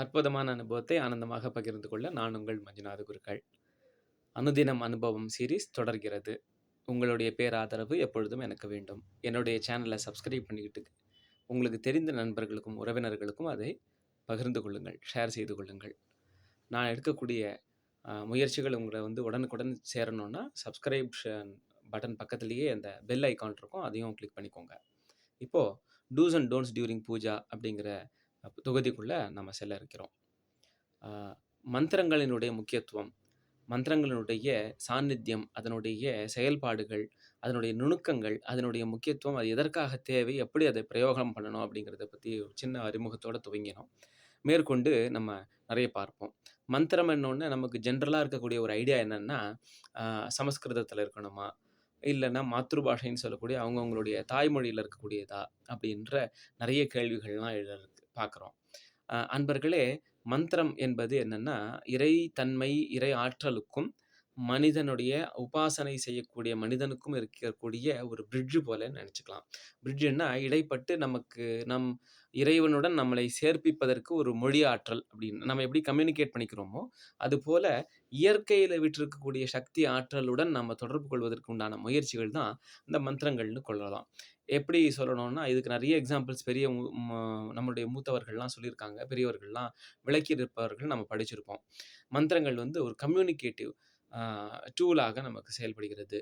அற்புதமான அனுபவத்தை ஆனந்தமாக பகிர்ந்து கொள்ள நான் உங்கள் மஞ்சுநாத குருக்கள். அனுதினம் அனுபவம் சீரிஸ் தொடர்கிறது. உங்களுடைய பேராதரவு எப்பொழுதும் எனக்கு வேண்டும். என்னுடைய சேனலை சப்ஸ்கிரைப் பண்ணிக்கிட்டு, உங்களுக்கு தெரிந்த நண்பர்களுக்கும், உறவினர்களுக்கும் அதை பகிர்ந்து கொள்ளுங்கள். ஷேர் செய்து கொள்ளுங்கள். நான் எடுக்கக்கூடிய முயற்சிகள் உங்களை வந்து உடனுக்குடன் சேரணும்னா, சப்ஸ்கிரைப்ஷன் பட்டன் பக்கத்துலேயே அந்த பெல் ஐக்கான் இருக்கும். அதையும் கிளிக் பண்ணிக்கோங்க. இப்போது dos and don'ts during puja அப்படிங்கிற தொகுதிக்குள்ளே நம்ம செல்ல இருக்கிறோம். மந்திரங்களினுடைய முக்கியத்துவம், மந்திரங்களினுடைய சாநித்தியம், அதனுடைய செயல்பாடுகள், அதனுடைய நுணுக்கங்கள், அதனுடைய முக்கியத்துவம், அது எதற்காக தேவை, எப்படி அதை பிரயோகம் பண்ணணும் அப்படிங்கிறத பற்றி ஒரு சின்ன அறிமுகத்தோடு துவங்கினோம். மேற்கொண்டு நம்ம நிறைய பார்ப்போம். மந்திரம் என்னொன்று நமக்கு ஜென்ரலாக இருக்கக்கூடிய ஒரு ஐடியா என்னன்னா, சமஸ்கிருதத்தில் இருக்கணுமா? இல்லைன்னா மாத்ரு பாஷைன்னு சொல்லக்கூடிய அவங்கவுங்களுடைய தாய்மொழியில் இருக்கக்கூடியதா? அப்படின்ற நிறைய கேள்விகள்லாம் எழுத பார்க்குறோம். அன்பர்களே, மந்திரம் என்பது என்னன்னா, இறை தன்மை, இறை ஆற்றலுக்கும், மனிதனுடைய உபாசனை செய்யக்கூடிய மனிதனுக்கும் இருக்கக்கூடிய ஒரு பிரிட்ஜ் போல நினச்சிக்கலாம் பிரிட்ஜுன்னா இடைப்பட்டு நமக்கு நம் இறைவனுடன் நம்மளை சேர்ப்பிப்பதற்கு ஒரு மொழி ஆற்றல் அப்படின்னு. நம்ம எப்படி கம்யூனிகேட் பண்ணிக்கிறோமோ, அதுபோல் இயற்கையில விட்டிருக்கக்கூடிய சக்தி ஆற்றலுடன் நம்ம தொடர்பு கொள்வதற்கு உண்டான முயற்சிகள் தான் இந்த மந்திரங்கள்னு கொள்ளலாம். எப்படி சொல்லணும்னா, இதுக்கு நெறைய எக்ஸாம்பிள்ஸ் பெரிய மு ம மூத்தவர்கள்லாம் சொல்லியிருக்காங்க. பெரியவர்கள்லாம் விளக்கியிருப்பவர்கள் நம்ம படிச்சிருப்போம். மந்திரங்கள் வந்து ஒரு கம்யூனிகேட்டிவ் அ டூலாக நமக்கு செயல்படுகிறது.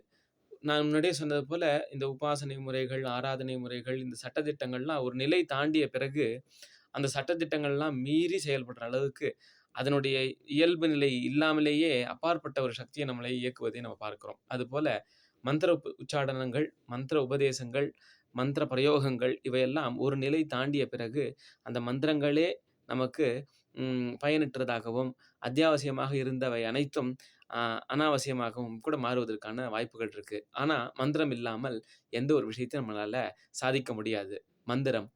நான் முன்னாடியே சொன்னது போல, இந்த உபாசனை முறைகள், ஆராதனை முறைகள், இந்த சட்டதிட்டங்கள்லாம் ஒரு நிலை தாண்டிய பிறகு, அந்த சட்டதிட்டங்கள்லாம் மீறி செயல்படுற அளவுக்கு, அதனுடைய இயல்பு நிலை இல்லாமலேயே அப்பாற்பட்ட ஒரு சக்தியை நம்மளை இயக்குவதை நம்ம பார்க்கிறோம். அதுபோல மந்திர உப் உச்சாடனங்கள், மந்திர உபதேசங்கள், மந்திர பிரயோகங்கள் இவையெல்லாம் ஒரு நிலை தாண்டிய பிறகு, அந்த மந்திரங்களே நமக்கு பயனற்றதாகவும், அத்தியாவசியமாக இருந்தவை அனைத்தும் அனாவசியமாகவும் கூட மாறுவதற்கான வாய்ப்புகள் இருக்குது ஆனால் மந்திரம் இல்லாமல் எந்த ஒரு விஷயத்தையும் நம்மளால சாதிக்க முடியாது. மந்திரம்